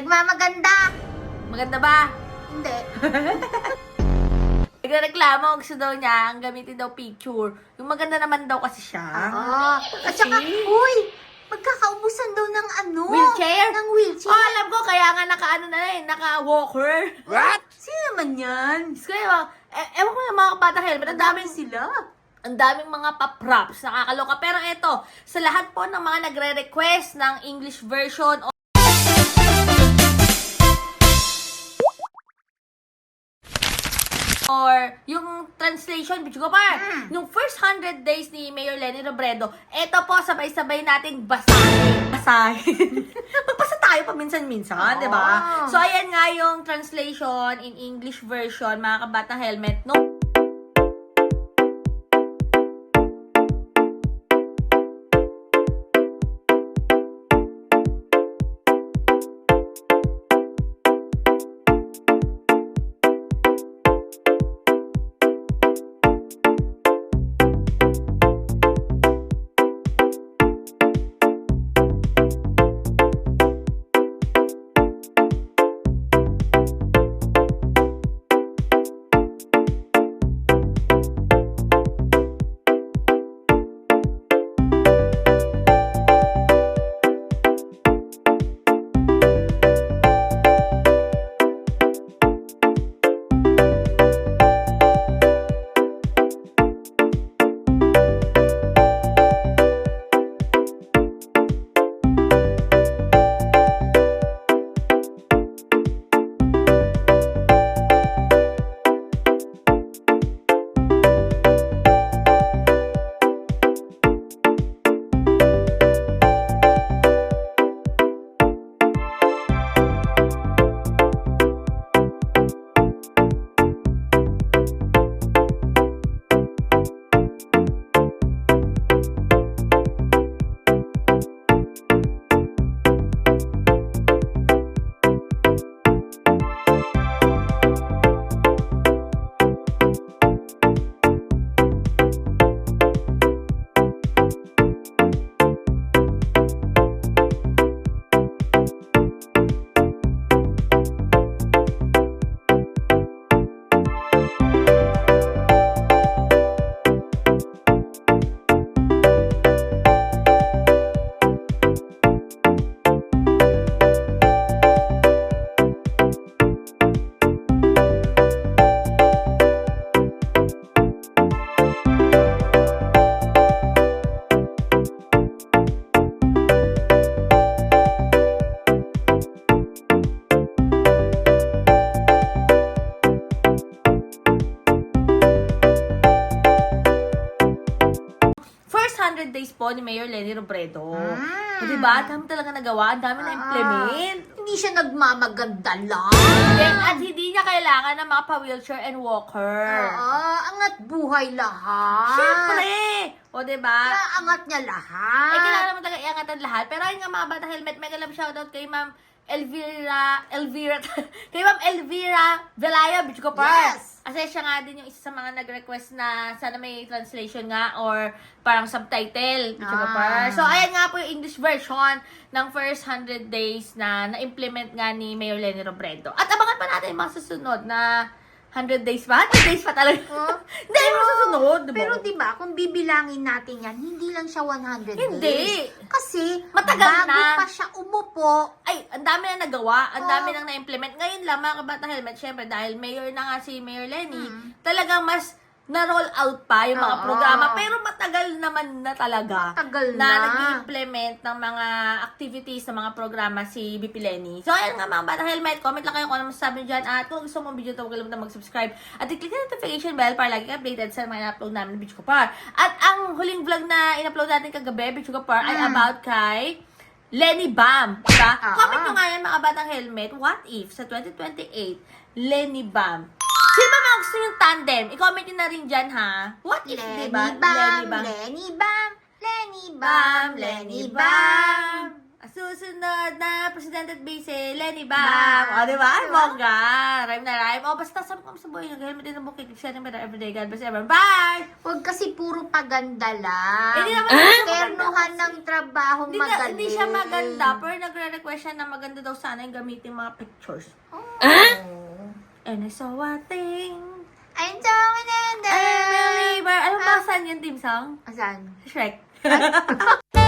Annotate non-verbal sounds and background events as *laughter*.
nagmamaganda. Maganda ba? Hindi. *laughs* Nagreklamo, gusto daw niya, ang gamitin daw picture. Yung maganda naman daw kasi siya. Ah, at saka, uy, magkakaubusan daw ng ano? Wheelchair? Ng Oh, wheelchair. alam ko, kaya nga naka-ano na eh, naka-walker. What? Sino naman yan? Diyos ko, ewan, eh, ewan ko na mga kabata helmet, ang daming sila. ang daming mga pa-props, nakakaloka. Pero eto, sa lahat po ng mga nagre-request ng English version o or yung translation, bitch ko pa, Mm. yung first 100 days ni Mayor Lenny Robredo, eto po, sabay-sabay nating basahin. Basahin. *laughs* Magbasa tayo paminsan-minsan, Oo. di ba? So, ayan nga yung translation in English version, mga kabata helmet, no? First 100 days po ni Mayor Lenny Robredo. Mm. O, diba? Ang dami talaga nagawa, ang dami na implement. Hindi siya nagmamaganda lang. Then, at hindi niya kailangan ng mga pa-wheelchair and walker. Oo, angat buhay lahat. Siyempre! O, diba? Kaya angat niya lahat. Eh, kailangan naman talaga iangatan lahat. Pero ayun nga mga bata helmet, mega love shoutout kay Ma'am Elvira, Elvira, *laughs* kay Ma'am Elvira Velaya, bitch ko pa. Yes! Kasi siya nga din yung isa sa mga nag-request na sana may translation nga or parang subtitle. Ah. So, ayan nga po yung English version ng first 100 days na na-implement nga ni Mayor Lenny Robredo. At abangan pa natin yung mga susunod na 100 days pa? 100 days pa talaga. Oh. *laughs* Hindi, yung mga susunod, di ba? Pero di ba, kung bibilangin natin yan, hindi lang siya 100 Hindi. days. Kasi, Matagal bago na. pa siya umupo, ay, ang dami na nagawa, ang Oo. dami nang na-implement. Ngayon lang, mga kabata helmet, syempre, dahil mayor na nga si Mayor Lenny, Mm. talagang mas na-roll out pa yung mga Oo. programa. Pero matagal naman na talaga Matagal na, na. nag-implement ng mga activities ng mga programa si BP Lenny. So, ayan nga mga bata helmet, comment lang kayo kung ano masasabi nyo dyan. At kung gusto mong video ito, huwag kalimutan mag-subscribe. At i-click na notification bell para lagi ka updated sa mga in-upload namin ng Bitch Kapar. At ang huling vlog na in-upload natin kagabi, Bitch Kapar, ay Mm. about kay Lenny Bam. Diba? Ah. Comment nyo nga yan mga batang helmet, what if sa 2028, Lenny Bam? Sino ba mga gusto yung tandem? I-comment nyo na rin dyan ha. What if, Lenny diba? Bam, Lenny Bam. Lenny Bam, Lenny Bam, Bam, Bam. Bam. Susunod na presented by si Lenny Bang. Bang. O, di ba? Ay, Diba? bongga. Rhyme na rhyme. O, basta sabi ko sa buhay nyo, helmet din ang bukid. Sharing better everyday. God bless everyone. Bye! Huwag kasi puro paganda lang. Hindi naman siya maganda. Ternuhan ng trabaho Hindi, na, magaling. hindi siya maganda, pero nagre-request siya na maganda daw sana yung gamitin mga pictures. Oh. And I saw a thing. I'm so in I'm a believer. Alam ba saan yung team song? Asan? Shrek. *laughs*